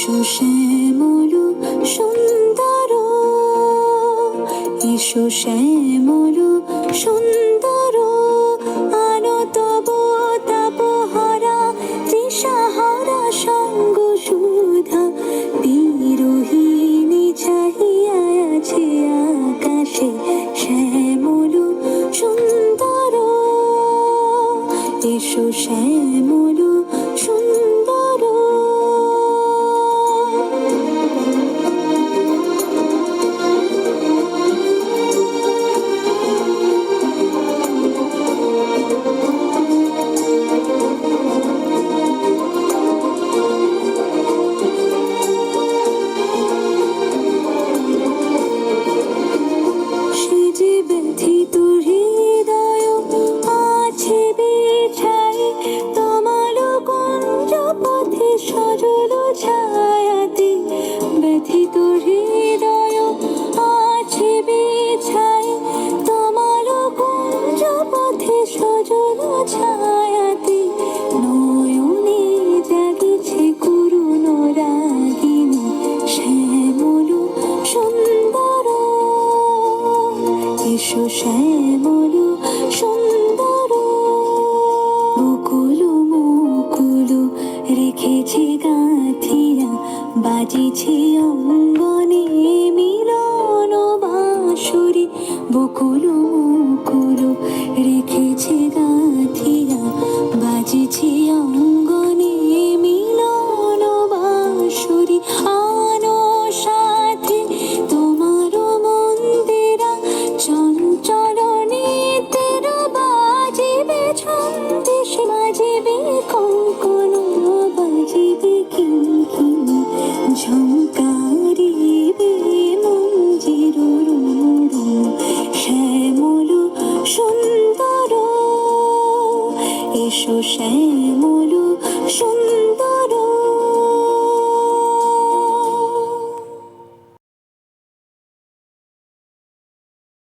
সুশ্যামল সুন্দর। এসো শ্যামল সুন্দর। আনত তাপহারা তৃষাহারা সঙ্গ সুধা। বিরোহিণী চাহিয়া আছে আকাশে শ্যামল সুন্দর। এসো শ্যামল শ্যামল সুন্দর রেখেছে গাঁথিয়া বাজিছে অঙ্গনে মিলন বাঁশুরি বকুল মুকুল শ্যামল সুন্দর